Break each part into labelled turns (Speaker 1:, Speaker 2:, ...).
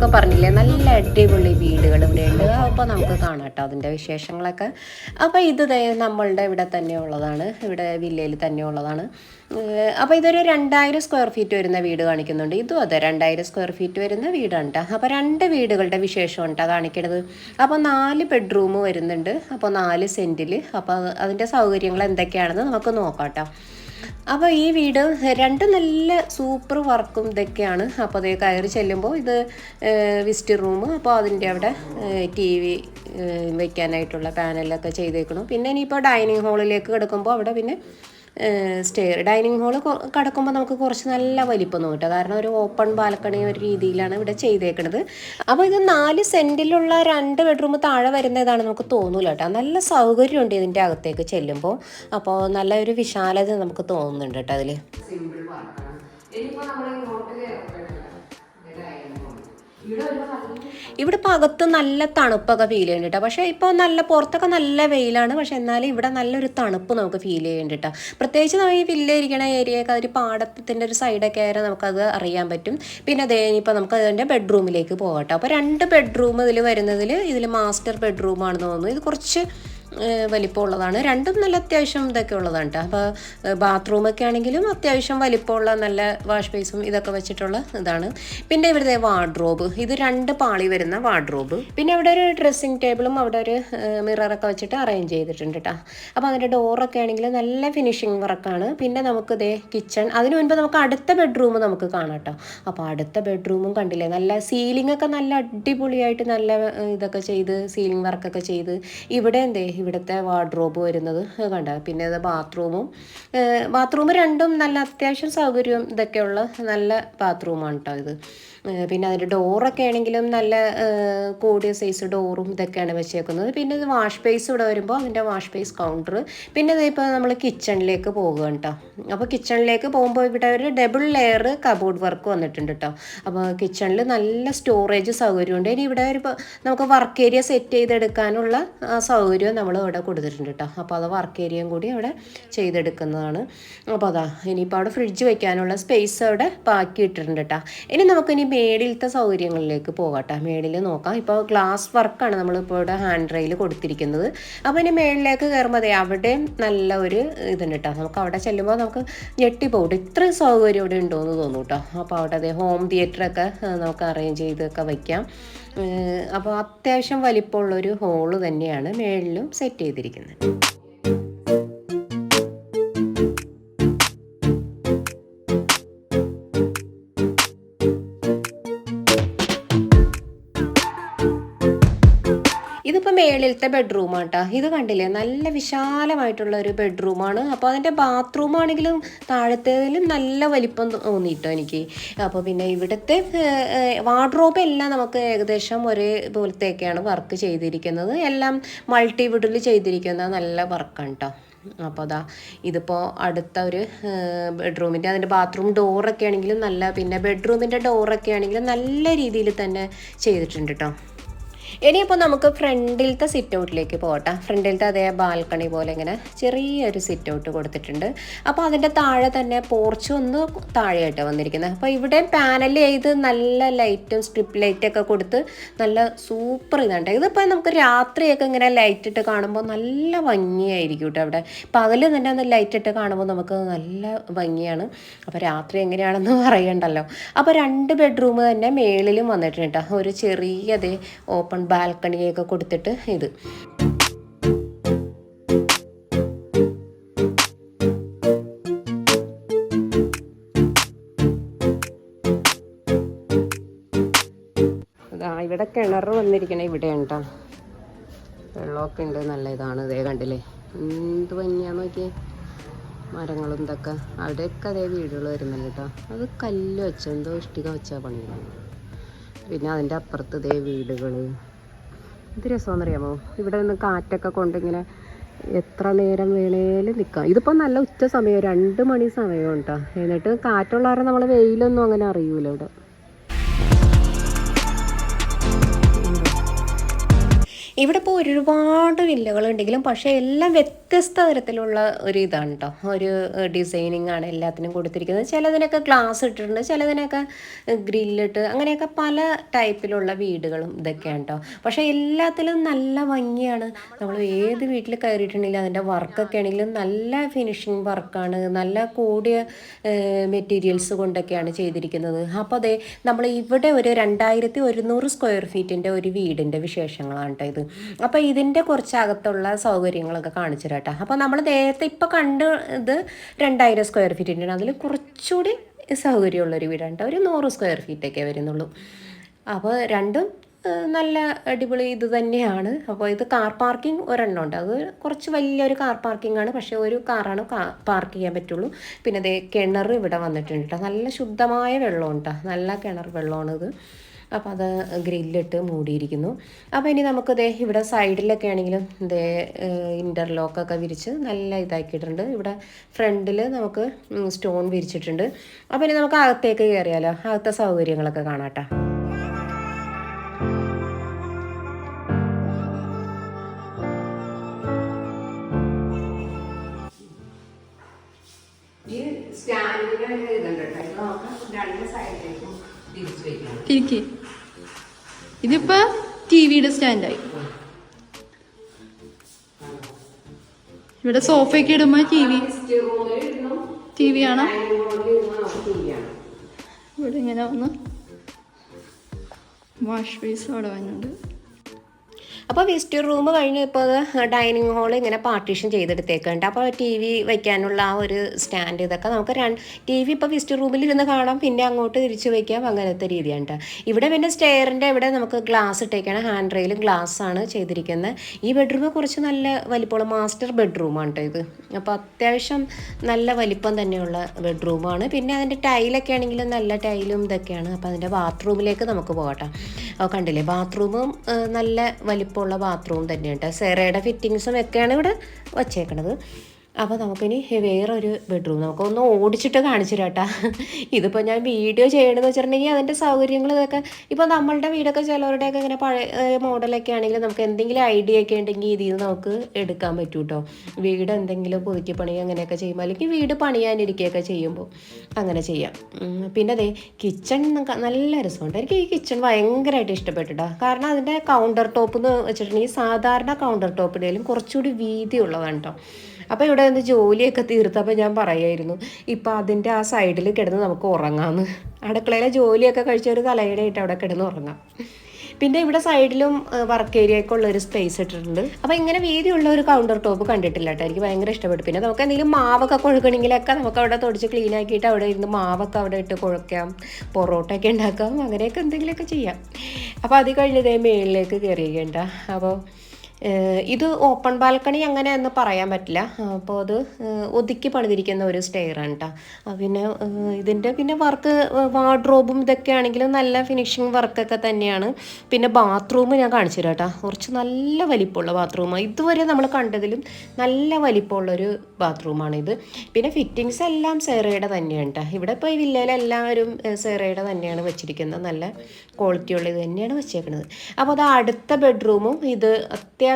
Speaker 1: ദിവസമൊക്കെ പറഞ്ഞില്ലേ? നല്ല അടിപൊളി വീടുകൾ ഇവിടെ ഉണ്ട് അപ്പോൾ നമുക്ക് കാണാം കേട്ടോ അതിന്റെ വിശേഷങ്ങളൊക്കെ. അപ്പോൾ ഇത് നമ്മളുടെ ഇവിടെ തന്നെ ഉള്ളതാണ്. ഇവിടെ വില്ലയിൽ തന്നെ ഉള്ളതാണ്. അപ്പോൾ ഇതൊരു രണ്ടായിരം സ്ക്വയർ ഫീറ്റ് വരുന്ന വീട് കാണിക്കുന്നുണ്ട്. ഇതും അതെ രണ്ടായിരം സ്ക്വയർ ഫീറ്റ് വരുന്ന വീടാണ് കേട്ടോ അപ്പോൾ രണ്ട് വീടുകളുടെ വിശേഷം കേട്ടോ കാണിക്കണത്. അപ്പോൾ നാല് ബെഡ്റൂം വരുന്നുണ്ട്. അപ്പോൾ നാല് സെന്റിൽ അപ്പോൾ അതിന്റെ സൗകര്യങ്ങൾ എന്തൊക്കെയാണെന്ന് നമുക്ക് നോക്കാം കേട്ടോ അപ്പോൾ ഈ വീട് രണ്ട് നല്ല സൂപ്പർ വർക്കും ഇതൊക്കെയാണ്. അപ്പോൾ അതേ കയറി ചെല്ലുമ്പോൾ ഇത് വിസിറ്റ് റൂം. അപ്പോൾ അതിന്റെ അവിടെ ടി വി വയ്ക്കാനായിട്ടുള്ള പാനലൊക്കെ ചെയ്തേക്കണം. പിന്നെ ഇനിയിപ്പോൾ ഡൈനിങ് ഹാളിലേക്ക് കിടക്കുമ്പോൾ അവിടെ പിന്നെ സ്റ്റെയർ ഡൈനിങ് ഹാൾ കടക്കുമ്പോൾ നമുക്ക് കുറച്ച് നല്ല വലിപ്പം നോക്കാം കാരണം ഒരു ഓപ്പൺ ബാൽക്കണി ഒരു രീതിയിലാണ് ഇവിടെ ചെയ്തേക്കുന്നത് അപ്പോൾ ഇത് നാല് സെന്റിലുള്ള രണ്ട് ബെഡ്റൂം താഴെ വരുന്നതാണ് നമുക്ക് തോന്നൂല കേട്ടോ. നല്ല സൗകര്യമുണ്ട് ഇതിന്റെ അകത്തേക്ക് ചെല്ലുമ്പോൾ അപ്പോൾ നല്ലൊരു വിശാലത നമുക്ക് തോന്നുന്നുണ്ട് കേട്ടോ അതിൽ ഇവിടെ ഇപ്പോൾ അകത്ത് നല്ല തണുപ്പൊക്കെ ഫീൽ ചെയ്യുന്നുണ്ട് പക്ഷേ ഇപ്പോൾ നല്ല പുറത്തൊക്കെ നല്ല വെയിലാണ്. പക്ഷെ എന്നാലും ഇവിടെ നല്ലൊരു തണുപ്പ് നമുക്ക് ഫീൽ ചെയ്യുന്നുണ്ട് പ്രത്യേകിച്ച് നമ്മൾ ഈ വില്ല ഇരിക്കണ ഏരിയയൊക്കെ ഒരു പാടത്തിന്റെ ഒരു സൈഡൊക്കെ ആയാലും നമുക്കത് അറിയാൻ പറ്റും. പിന്നെ അതേ ഇനിയിപ്പോൾ നമുക്ക് അതിന്റെ ബെഡ്റൂമിലേക്ക് പോകട്ടോ അപ്പോൾ രണ്ട് ബെഡ്റൂം ഇതിൽ വരുന്നതിൽ ഇതിൽ മാസ്റ്റർ ബെഡ്റൂമാണെന്ന് തോന്നുന്നു. ഇത് കുറച്ച് വലിപ്പമുള്ളതാണ് രണ്ടും നല്ല അത്യാവശ്യം ഇതൊക്കെ ഉള്ളതാണ് കേട്ടോ അപ്പോൾ ബാത്റൂമൊക്കെ ആണെങ്കിലും അത്യാവശ്യം വലിപ്പമുള്ള നല്ല വാഷ് ബേസും ഇതൊക്കെ വെച്ചിട്ടുള്ള ഇതാണ്. പിന്നെ ഇവിടുത്തെ വാർഡ്രോബ് ഇത് രണ്ട് പാളി വരുന്ന വാർഡ്രോബ് പിന്നെ ഇവിടെ ഒരു ഡ്രസ്സിങ് ടേബിളും അവിടെ ഒരു മിററൊക്കെ വെച്ചിട്ട് അറേഞ്ച് ചെയ്തിട്ടുണ്ട് കേട്ടോ അപ്പോൾ അതിന്റെ ഡോറൊക്കെ ആണെങ്കിൽ നല്ല ഫിനിഷിങ് വർക്കാണ് പിന്നെ നമുക്ക് ഇതേ കിച്ചൺ അതിന് മുൻപ് നമുക്ക് അടുത്ത ബെഡ്റൂം നമുക്ക് കാണാം കേട്ടോ അപ്പോൾ അടുത്ത ബെഡ്റൂമും കണ്ടില്ലേ? നല്ല സീലിംഗ് ഒക്കെ നല്ല അടിപൊളിയായിട്ട് നല്ല ഇതൊക്കെ ചെയ്ത് സീലിംഗ് വർക്കൊക്കെ ചെയ്ത്. ഇവിടെ എന്തേ? ഇവിടുത്തെ വാർഡ്രോബ് വരുന്നത്. കണ്ട. പിന്നെ അത് ബാത്റൂമും ബാത്റൂം രണ്ടും നല്ല അത്യാവശ്യം സൗകര്യവും ഇതൊക്കെയുള്ള നല്ല ബാത്റൂമാണ് കേട്ടോ ഇത്. പിന്നെ അതിന്റെ ഡോറൊക്കെ ആണെങ്കിലും നല്ല കൂടിയ സൈസ് ഡോറും ഇതൊക്കെയാണ് വെച്ചേക്കുന്നത്. പിന്നെ ഇത് വാഷ് ബേസ് ഇവിടെ വരുമ്പോൾ അതിന്റെ വാഷ് ബേസ് കൗണ്ടർ പിന്നെ ഇതിപ്പോൾ നമ്മൾ കിച്ചണിലേക്ക് പോകുക കേട്ടോ അപ്പോൾ കിച്ചണിലേക്ക് പോകുമ്പോൾ ഇവിടെ ഒരു ഡബിൾ ലെയർ കബോർഡ് വർക്ക് വന്നിട്ടുണ്ട് കേട്ടോ അപ്പോൾ കിച്ചണിൽ നല്ല സ്റ്റോറേജ് സൗകര്യമുണ്ട്. ഇനി ഇവിടെ ഒരു നമുക്ക് വർക്ക് ഏരിയ സെറ്റ് ചെയ്തെടുക്കാനുള്ള സൗകര്യം സൗകര്യവും ഇവിടെ കൊടുത്തിട്ടുണ്ട് കേട്ടോ അപ്പോൾ അത് വർക്ക് ഏരിയയും കൂടി അവിടെ ചെയ്തെടുക്കുന്നതാണ്. അപ്പോൾ അതാ ഇനിയിപ്പോൾ അവിടെ ഫ്രിഡ്ജ് വെക്കാനുള്ള സ്പേസ് അവിടെ ബാക്കി ഇട്ടിട്ടുണ്ട് കേട്ടോ ഇനി നമുക്കിനി മേടിലത്തെ സൗകര്യങ്ങളിലേക്ക് പോകട്ടെ. മേളിൽ നോക്കാം. ഇപ്പോൾ ഗ്ലാസ് വർക്കാണ് നമ്മളിപ്പോൾ ഇവിടെ ഹാൻഡ് റെയിൽ കൊടുത്തിരിക്കുന്നത്. അപ്പോൾ ഇനി മേളിലേക്ക് കയറുമ്പോൾ അതെ അവിടെയും നല്ല ഒരു ഇതുണ്ട് കേട്ടോ നമുക്ക് അവിടെ ചെല്ലുമ്പോൾ നമുക്ക് ഞെട്ടിപ്പോകും ഇത്ര സൗകര്യം ഇവിടെ ഉണ്ടോയെന്ന് തോന്നും കേട്ടോ അപ്പോൾ അവിടെ അതെ ഹോം തിയേറ്ററൊക്കെ നമുക്ക് അറേഞ്ച് ചെയ്തൊക്കെ വയ്ക്കാം അപ്പോൾ അത്യാവശ്യം വലിപ്പമുള്ളൊരു ഹോൾ തന്നെയാണ് മേളിലും സെറ്റ് ചെയ്തിരിക്കുന്നത്. ഇതിപ്പോൾ മേളിലത്തെ ബെഡ്റൂമാണ് കേട്ടോ ഇത് കണ്ടില്ലേ? നല്ല വിശാലമായിട്ടുള്ള ഒരു ബെഡ്റൂമാണ് അപ്പോൾ അതിന്റെ ബാത്റൂം ആണെങ്കിലും താഴത്തേതിലും നല്ല വലിപ്പം തോന്നിയിട്ടോ എനിക്ക്. അപ്പോൾ പിന്നെ ഇവിടുത്തെ വാർഡ്രോബ് എല്ലാം നമുക്ക് ഏകദേശം ഒരേ പോലത്തെയൊക്കെയാണ് വർക്ക് ചെയ്തിരിക്കുന്നത്. എല്ലാം മൾട്ടി വിഡിൽ ചെയ്തിരിക്കുന്ന നല്ല വർക്കാണ് കേട്ടോ അപ്പോൾ അതാ ഇതിപ്പോൾ അടുത്ത ഒരു ബെഡ്റൂമിന്റെ അതിന്റെ ബാത്റൂം ഡോറൊക്കെ ആണെങ്കിലും നല്ല പിന്നെ ബെഡ്റൂമിന്റെ ഡോറൊക്കെ ആണെങ്കിലും നല്ല രീതിയിൽ തന്നെ ചെയ്തിട്ടുണ്ട് കേട്ടോ ഇനിയിപ്പോൾ നമുക്ക് ഫ്രണ്ടിലത്തെ സിറ്റ് ഔട്ടിലേക്ക് പോകട്ടെ. ഫ്രണ്ടിലത്തെ അതേ ബാൽക്കണി പോലെ ഇങ്ങനെ ചെറിയൊരു സിറ്റ് ഔട്ട് കൊടുത്തിട്ടുണ്ട്. അപ്പോൾ അതിന്റെ താഴെ തന്നെ പോർച്ച് ഒന്ന് താഴെയായിട്ട് വന്നിരിക്കുന്നത്. അപ്പോൾ ഇവിടെ പാനൽ ചെയ്ത് നല്ല ലൈറ്റും സ്ട്രിപ്പ് ലൈറ്റൊക്കെ കൊടുത്ത് നല്ല സൂപ്പർ ഇതുണ്ട്. ഇതിപ്പോൾ നമുക്ക് രാത്രിയൊക്കെ ഇങ്ങനെ ലൈറ്റ് ഇട്ട് കാണുമ്പോൾ നല്ല ഭംഗിയായിരിക്കും കേട്ടോ അവിടെ. പകൽ തന്നെ ഒന്ന് ലൈറ്റ് ഇട്ട് കാണുമ്പോൾ നമുക്ക് നല്ല ഭംഗിയാണ്. അപ്പോൾ രാത്രി എങ്ങനെയാണെന്ന് പറയണ്ടല്ലോ. അപ്പോൾ രണ്ട് ബെഡ്റൂം തന്നെ മേളിലും വന്നിട്ടുണ്ട് കേട്ടോ. ഒരു ചെറിയതേ ഓപ്പൺ ബാൽക്കണിയൊക്കെ കൊടുത്തിട്ട് ഇത്. ഇവിടെ കിണർ വന്നിരിക്കണേ ഇവിടെ ഉണ്ടോ വെള്ളമൊക്കെ ഉണ്ട് നല്ല ഇതാണ്. ഇതേ കണ്ടില്ലേ? എന്ത് ഭംഗിയാന്ന് നോക്കിയേ. മരങ്ങളും ഇതൊക്കെ. അവിടെയൊക്കെ അതേ വീടുകൾ വരുന്നുണ്ട് കേട്ടോ അത് കല്ല് വെച്ചോ? എന്തോ ഇഷ്ടിക വെച്ചാൽ പണിയാണ് പിന്നെ അതിന്റെ അപ്പുറത്ത് ഇതേ വീടുകൾ ഇത് രസമെന്നറിയാമോ ഇവിടെ നിന്ന് കാറ്റൊക്കെ കൊണ്ട് ഇങ്ങനെ എത്ര നേരം വേണേലും നിൽക്കാം ഇതിപ്പോൾ നല്ല ഉച്ച സമയം രണ്ട് മണി സമയം കേട്ടോ എന്നിട്ട് കാറ്റുള്ളവരെ നമ്മൾ വെയിലൊന്നും അങ്ങനെ അറിയൂല ഇവിടെ. ഇവിടെ ഇപ്പോൾ ഒരുപാട് വില്ലകളുണ്ടെങ്കിലും പക്ഷേ എല്ലാം വ്യത്യസ്ത തരത്തിലുള്ള ഒരു ഇതാണ് കേട്ടോ ഒരു ഡിസൈനിങ് ആണ് എല്ലാത്തിനും കൊടുത്തിരിക്കുന്നത്. ചിലതിനൊക്കെ ഗ്ലാസ് ഇട്ടിട്ടുണ്ട് ചിലതിനൊക്കെ ഗ്രില്ലിട്ട് അങ്ങനെയൊക്കെ പല ടൈപ്പിലുള്ള വീടുകളും ഇതൊക്കെയാണ് കേട്ടോ പക്ഷേ എല്ലാത്തിലും നല്ല ഭംഗിയാണ്. നമ്മൾ ഏത് വീട്ടിൽ കയറിയിട്ടുണ്ടെങ്കിലും അതിന്റെ വർക്കൊക്കെ ആണെങ്കിലും നല്ല ഫിനിഷിങ് വർക്കാണ്. നല്ല കൂടിയ മെറ്റീരിയൽസ് കൊണ്ടൊക്കെയാണ് ചെയ്തിരിക്കുന്നത്. അപ്പോൾ അതെ നമ്മൾ ഇവിടെ ഒരു രണ്ടായിരത്തി ഒരുന്നൂറ് സ്ക്വയർ ഫീറ്റിന്റെ ഒരു വീടിന്റെ വിശേഷങ്ങളാണ് കേട്ടോ ഇത്. അപ്പോൾ ഇതിന്റെ കുറച്ചകത്തുള്ള സൗകര്യങ്ങളൊക്കെ കാണിച്ചു തരാട്ടോ അപ്പോൾ നമ്മൾ നേരത്തെ ഇപ്പോൾ കണ്ട് ഇത് രണ്ടായിരം സ്ക്വയർ ഫീറ്റിന്റെ അതിൽ കുറച്ചുകൂടി സൗകര്യമുള്ളൊരു വീടാണ് കേട്ടോ ഒരു നൂറ് സ്ക്വയർ ഫീറ്റൊക്കെ വരുന്നുള്ളൂ. അപ്പോൾ രണ്ടും നല്ല അടിപൊളി ഇത് തന്നെയാണ്. അപ്പോൾ ഇത് കാർ പാർക്കിംഗ് ഒരെണ്ണം ഉണ്ട്. അത് കുറച്ച് വലിയൊരു കാർ പാർക്കിംഗ് ആണ്. പക്ഷേ ഒരു കാറാണ് പാർക്ക് ചെയ്യാൻ പറ്റുള്ളൂ. പിന്നെ അതേ കിണർ ഇവിടെ വന്നിട്ടുണ്ട് കേട്ടോ നല്ല ശുദ്ധമായ വെള്ളമാണ് കേട്ടോ നല്ല കിണർ വെള്ളമാണ് ഇത് അപ്പോൾ അത് ഗ്രില്ലിട്ട് മൂടിയിരിക്കുന്നു. അപ്പോൾ ഇനി നമുക്ക് ദേ ഇവിടെ സൈഡിലൊക്കെ ആണെങ്കിലും ദേ ഇന്റർലോക്കൊക്കെ വിരിച്ച് നല്ല ഇതാക്കിയിട്ടുണ്ട്. ഇവിടെ ഫ്രണ്ടിൽ നമുക്ക് സ്റ്റോൺ വിരിച്ചിട്ടുണ്ട്. അപ്പോൾ ഇനി നമുക്ക് അകത്തേക്ക് കയറിയാലോ അകത്തെ സൗകര്യങ്ങളൊക്കെ കാണാട്ടോ. സ്റ്റാൻഡിന് ഇതുണ്ട് കേട്ടോ. രണ്ട് സൈഡിലേക്കും തിരിച്ചു വയ്ക്കണം
Speaker 2: ഇരിക്കെ ഇതിപ്പോ ടി വിയുടെ സ്റ്റാൻഡായി. ഇവിടെ സോഫയൊക്കെ ഇടുമ്പോ ടി വി ടി വി ആണ് ഇവിടെ ഇങ്ങനെ വന്ന് വാഷ് ബേസ് അവിടെ വന്നിട്ടുണ്ട്.
Speaker 1: അപ്പോൾ വെസ്റ്റ് റൂം കഴിഞ്ഞ് ഇപ്പോൾ ഡൈനിങ് ഹാൾ ഇങ്ങനെ പാർട്ടീഷൻ ചെയ്തെടുത്തേക്കുണ്ട്. അപ്പോൾ ടി വി വയ്ക്കാനുള്ള ആ ഒരു സ്റ്റാൻഡ് ഇതൊക്കെ നമുക്ക് ടി വി ഇപ്പോൾ വെസ്റ്റ് റൂമിൽ ഇരുന്ന് കാണാം പിന്നെ അങ്ങോട്ട് തിരിച്ച് വയ്ക്കാം അങ്ങനത്തെ രീതിയുണ്ട്. ഇവിടെ പിന്നെ സ്റ്റെയറിന്റെ ഇവിടെ നമുക്ക് ഗ്ലാസ് ഇട്ടേക്കാണ്. ഹാൻഡ് റെയിലും ഗ്ലാസ് ആണ് ചെയ്തിരിക്കുന്നത് ഈ ബെഡ്റൂം കുറച്ച് നല്ല വലിപ്പമുള്ള മാസ്റ്റർ ബെഡ്റൂമാണ് ഇത്. അപ്പോൾ അത്യാവശ്യം നല്ല വലിപ്പം തന്നെയുള്ള ബെഡ്റൂമാണ് പിന്നെ അതിന്റെ ടൈലൊക്കെ ആണെങ്കിലും നല്ല ടൈലും ഇതൊക്കെയാണ്. അപ്പോൾ അതിന്റെ ബാത്റൂമിലേക്ക് നമുക്ക് പോകട്ടെ. കണ്ടില്ലേ? ബാത്റൂമും നല്ല വലിപ്പമുള്ള ബാത്റൂം തന്നെയുണ്ട്. സെറയുടെ ഫിറ്റിങ്സും ഒക്കെയാണ് ഇവിടെ വച്ചേക്കണത്. അപ്പോൾ നമുക്കിനി വേറൊരു ബെഡ്റൂം നമുക്കൊന്ന് ഓടിച്ചിട്ട് കാണിച്ചു തരാട്ടാ ഇതിപ്പോൾ ഞാൻ വീഡിയോ ചെയ്യണമെന്ന് വെച്ചിട്ടുണ്ടെങ്കിൽ അതിന്റെ സൗകര്യങ്ങൾ ഇതൊക്കെ ഇപ്പോൾ നമ്മളുടെ വീടൊക്കെ ചിലവരുടെയൊക്കെ ഇങ്ങനെ പഴയ മോഡലൊക്കെ ആണെങ്കിൽ നമുക്ക് എന്തെങ്കിലും ഐഡിയ ഒക്കെ ഉണ്ടെങ്കിൽ ഇതിൽ നിന്ന് നമുക്ക് എടുക്കാൻ പറ്റും കേട്ടോ വീട് എന്തെങ്കിലും പുതുക്കി പണി അങ്ങനെയൊക്കെ ചെയ്യുമ്പോൾ അല്ലെങ്കിൽ വീട് പണിയാനിരിക്കുകയൊക്കെ ചെയ്യുമ്പോൾ അങ്ങനെ ചെയ്യാം. പിന്നെ അതെ കിച്ചൺ നല്ല രസമുണ്ട്. എനിക്ക് ഈ കിച്ചൺ ഭയങ്കരമായിട്ട് ഇഷ്ടപ്പെട്ടിട്ടാ. കാരണം അതിന്റെ കൗണ്ടർ ടോപ്പ് എന്ന് വെച്ചിട്ടുണ്ടെങ്കിൽ സാധാരണ കൗണ്ടർ ടോപ്പിനേലും കുറച്ചുകൂടി വീതിയുള്ളതാണ് കേട്ടോ അപ്പോൾ ഇവിടെ നിന്ന് ജോലിയൊക്കെ തീർത്തപ്പോൾ ഞാൻ പറയായിരുന്നു ഇപ്പം അതിന്റെ ആ സൈഡിൽ കിടന്ന് നമുക്ക് ഉറങ്ങാമെന്ന് അടുക്കളയിലെ ജോലിയൊക്കെ കഴിച്ച ഒരു തലയിടയിട്ട് അവിടെ കിടന്ന് ഉറങ്ങാം. പിന്നെ ഇവിടെ സൈഡിലും വർക്ക് ഏരിയയൊക്കെ ഉള്ള ഒരു സ്പേസ് ഇട്ടിട്ടുണ്ട്. അപ്പോൾ ഇങ്ങനെ വീതിയുള്ള ഒരു കൗണ്ടർ ടോപ്പ് കണ്ടിട്ടില്ല കേട്ടോ. എനിക്ക് ഭയങ്കര ഇഷ്ടപ്പെട്ടു. പിന്നെ നമുക്ക് എന്തെങ്കിലും മാവൊക്കെ കൊഴുക്കണമെങ്കിലൊക്കെ നമുക്ക് അവിടെ തുടച്ച് ക്ലീൻ ആക്കിയിട്ട് അവിടെ ഇരുന്ന് മാവൊക്കെ അവിടെ ഇട്ട് കുഴക്കാം പൊറോട്ടയൊക്കെ ഉണ്ടാക്കാം അങ്ങനെയൊക്കെ എന്തെങ്കിലുമൊക്കെ ചെയ്യാം. അപ്പോൾ അത് കഴിഞ്ഞതേ മേളിലേക്ക് കയറിയേണ്ട അപ്പോൾ ഇത് ഓപ്പൺ ബാൽക്കണി അങ്ങനെ എന്ന് പറയാൻ പറ്റില്ല. അപ്പോൾ അത് ഒതുക്കി പണിതിരിക്കുന്ന ഒരു സ്റ്റെയറാണ് കേട്ടോ പിന്നെ ഇതിന്റെ പിന്നെ വർക്ക് വാർഡ്രോബും ഇതൊക്കെ ആണെങ്കിലും നല്ല ഫിനിഷിങ് വർക്കൊക്കെ തന്നെയാണ്. പിന്നെ ബാത്റൂം ഞാൻ കാണിച്ചു തരാം കേട്ടോ കുറച്ച് നല്ല വലിപ്പമുള്ള ബാത്റൂമാണ് ഇതുവരെ നമ്മൾ കണ്ടതിലും നല്ല വലിപ്പമുള്ളൊരു ബാത്റൂമാണ് ഇത്. പിന്നെ ഫിറ്റിങ്സ് എല്ലാം സെറയുടെ തന്നെയാണ് കേട്ടോ ഇവിടെ ഇപ്പോൾ ഈ വില്ലയിലെല്ലാവരും സെറയുടെ തന്നെയാണ് വെച്ചിരിക്കുന്നത്. നല്ല ക്വാളിറ്റി ഉള്ളത് തന്നെയാണ് വെച്ചേക്കുന്നത് അപ്പോൾ അത് അടുത്ത ബെഡ്റൂമും ഇത് അത്യാവശ്യം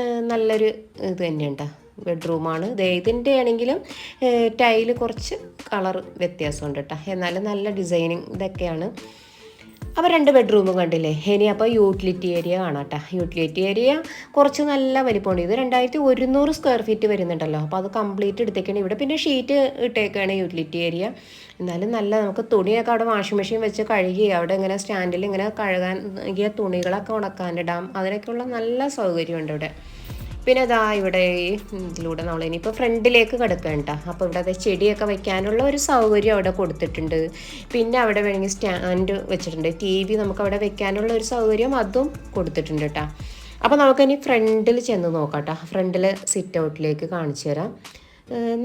Speaker 1: ഏഹ് നല്ലൊരു ഇത് തന്നെയുണ്ട്. ബെഡ്റൂമാണ്. ഇതിന്റെ ആണെങ്കിലും ടൈൽ കുറച്ച് കളർ വ്യത്യാസമുണ്ട് കേട്ടോ എന്നാലും നല്ല ഡിസൈനിങ് ഇതൊക്കെയാണ്. അപ്പോൾ രണ്ട് ബെഡ്റൂമും കണ്ടില്ലേ? ഇനി അപ്പോൾ യൂട്ടിലിറ്റി ഏരിയ കാണാം കേട്ടോ യൂട്ടിലിറ്റി ഏരിയ കുറച്ച് നല്ല വലിപ്പമുണ്ട്. ഇത് രണ്ടായിരത്തി ഒരുന്നൂറ് സ്ക്വയർ ഫീറ്റ് വരുന്നുണ്ടല്ലോ. അപ്പോൾ അത് കംപ്ലീറ്റ് എടുത്തേക്കാണ് ഇവിടെ. പിന്നെ ഷീറ്റ് ഇട്ടേക്കാണ് യൂട്ടിലിറ്റി ഏരിയ എന്നാലും നല്ല നമുക്ക് തുണിയൊക്കെ അവിടെ വാഷിംഗ് മെഷീൻ വെച്ച് കഴുകി അവിടെ ഇങ്ങനെ സ്റ്റാൻഡിൽ ഇങ്ങനെ കഴുകാൻ തുണികളൊക്കെ ഉണക്കാനിടാം. അതിനൊക്കെയുള്ള നല്ല സൗകര്യമുണ്ട് ഇവിടെ. പിന്നെ ഇതാ ഇവിടെ ഇതിലൂടെ നമ്മൾ ഇനിയിപ്പോൾ ഫ്രണ്ടിലേക്ക് കിടക്കണ്ട അപ്പോൾ ഇവിടെ അത് ചെടിയൊക്കെ വെക്കാനുള്ള ഒരു സൗകര്യം അവിടെ കൊടുത്തിട്ടുണ്ട്. പിന്നെ അവിടെ വേണമെങ്കിൽ സ്റ്റാൻഡ് വെച്ചിട്ടുണ്ട്. ടി വി നമുക്ക് അവിടെ വെക്കാനുള്ള ഒരു സൗകര്യം അതും കൊടുത്തിട്ടുണ്ട് കേട്ടോ. അപ്പോൾ നമുക്കിനി ഫ്രണ്ടിൽ ചെന്ന് നോക്കാം കേട്ടോ. ഫ്രണ്ടിൽ സിറ്റ് ഔട്ടിലേക്ക് കാണിച്ചു തരാം.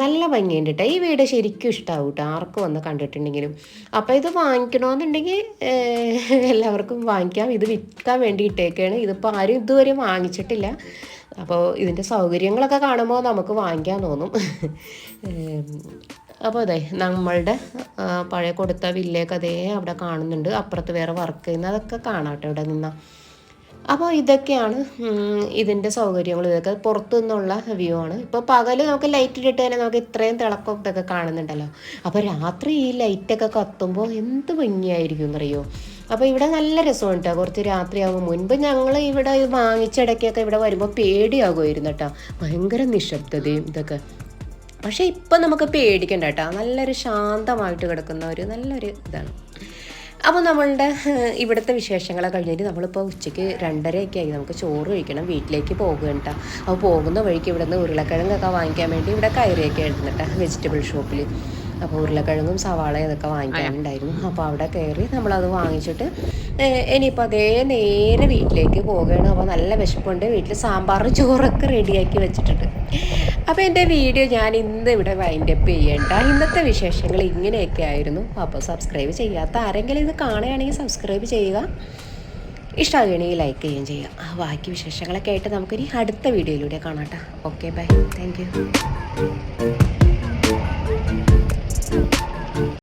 Speaker 1: നല്ല ഭംഗിയുണ്ട് കേട്ടോ ഈ വീട് ശരിക്കും ഇഷ്ടമാവും കേട്ടോ ആർക്കും വന്ന് കണ്ടിട്ടുണ്ടെങ്കിലും. അപ്പോൾ ഇത് വാങ്ങിക്കണമെന്നുണ്ടെങ്കിൽ എല്ലാവർക്കും വാങ്ങിക്കാം. ഇത് വിൽക്കാൻ വേണ്ടി ഇട്ടേക്കാണ്. ഇതിപ്പോൾ ആരും ഇതുവരെ വാങ്ങിച്ചിട്ടില്ല. അപ്പോൾ ഇതിന്റെ സൗകര്യങ്ങളൊക്കെ കാണുമ്പോൾ നമുക്ക് വാങ്ങിക്കാൻ തോന്നും. അപ്പോൾ അതെ നമ്മളുടെ പഴയ കൊടുത്ത വില്ലേക്ക് അതേ അവിടെ കാണുന്നുണ്ട്. അപ്പുറത്ത് വേറെ വർക്ക് ചെയ്യുന്ന അതൊക്കെ കാണാം കേട്ടോ ഇവിടെ നിന്നാ. അപ്പോൾ ഇതൊക്കെയാണ് ഇതിന്റെ സൗകര്യങ്ങൾ. ഇതൊക്കെ പുറത്തു നിന്നുള്ള വ്യൂ ആണ്. ഇപ്പോൾ പകൽ നമുക്ക് ലൈറ്റ് ഇട്ടിട്ട് തന്നെ നമുക്ക് ഇത്രയും തിളക്കം ഇതൊക്കെ കാണുന്നുണ്ടല്ലോ. അപ്പോൾ രാത്രി ഈ ലൈറ്റൊക്കെ കത്തുമ്പോൾ എന്ത് ഭംഗിയായിരിക്കും എന്നറിയോ? അപ്പോൾ ഇവിടെ നല്ല രസമാണ് കേട്ടോ. കുറച്ച് രാത്രിയാകുമ്പോൾ മുൻപ് ഞങ്ങൾ ഇവിടെ വാങ്ങിച്ചിടയ്ക്കൊക്കെ ഇവിടെ വരുമ്പോൾ പേടിയാകുമായിരുന്നു കേട്ടോ. ഭയങ്കര നിശബ്ദതയും ഇതൊക്കെ. പക്ഷേ ഇപ്പം നമുക്ക് പേടിക്കണ്ട കേട്ടോ. നല്ലൊരു ശാന്തമായിട്ട് കിടക്കുന്ന ഒരു നല്ലൊരു ഇതാണ്. അപ്പോൾ നമ്മളുടെ ഇവിടുത്തെ വിശേഷങ്ങളെ കഴിഞ്ഞിട്ട് നമ്മളിപ്പോൾ ഉച്ചയ്ക്ക് രണ്ടരയൊക്കെ ആയി. നമുക്ക് ചോറ് കഴിക്കണം വീട്ടിലേക്ക് പോകുകയാണ് കേട്ടോ അപ്പോൾ പോകുന്ന വഴിക്ക് ഇവിടുന്ന് ഉരുളക്കിഴങ്ങൊക്കെ വാങ്ങിക്കാൻ വേണ്ടി ഇവിടെ കയറിയൊക്കെ ആയിരുന്നു കേട്ടോ വെജിറ്റബിൾ ഷോപ്പിൽ അപ്പോൾ ഉരുളക്കിഴങ്ങും സവാളയും ഇതൊക്കെ വാങ്ങിക്കാനുണ്ടായിരുന്നു അപ്പോൾ അവിടെ കയറി നമ്മളത് വാങ്ങിച്ചിട്ട് ഇനിയിപ്പോൾ അതേ നേരെ വീട്ടിലേക്ക് പോവുകയാണ്. അപ്പോൾ നല്ല വിശപ്പുണ്ട്. വീട്ടിൽ സാമ്പാറും ചോറൊക്കെ റെഡിയാക്കി വെച്ചിട്ടുണ്ട്. അപ്പോൾ എന്റെ വീഡിയോ ഞാൻ ഇന്ന് ഇവിടെ വൈൻഡ് അപ്പ് ചെയ്യേണ്ട. ഇന്നത്തെ വിശേഷങ്ങൾ ഇങ്ങനെയൊക്കെ ആയിരുന്നു. അപ്പോൾ സബ്സ്ക്രൈബ് ചെയ്യാത്ത ആരെങ്കിലും ഇത് കാണുകയാണെങ്കിൽ സബ്സ്ക്രൈബ് ചെയ്യുക. ഇഷ്ടമാകുകയാണെങ്കിൽ ലൈക്ക് ചെയ്യുകയും ചെയ്യുക. ആ ബാക്കി വിശേഷങ്ങളൊക്കെ ആയിട്ട് നമുക്കിനി അടുത്ത വീഡിയോയിലൂടെ കാണാം കേട്ടോ ഓക്കെ ബൈ താങ്ക് യു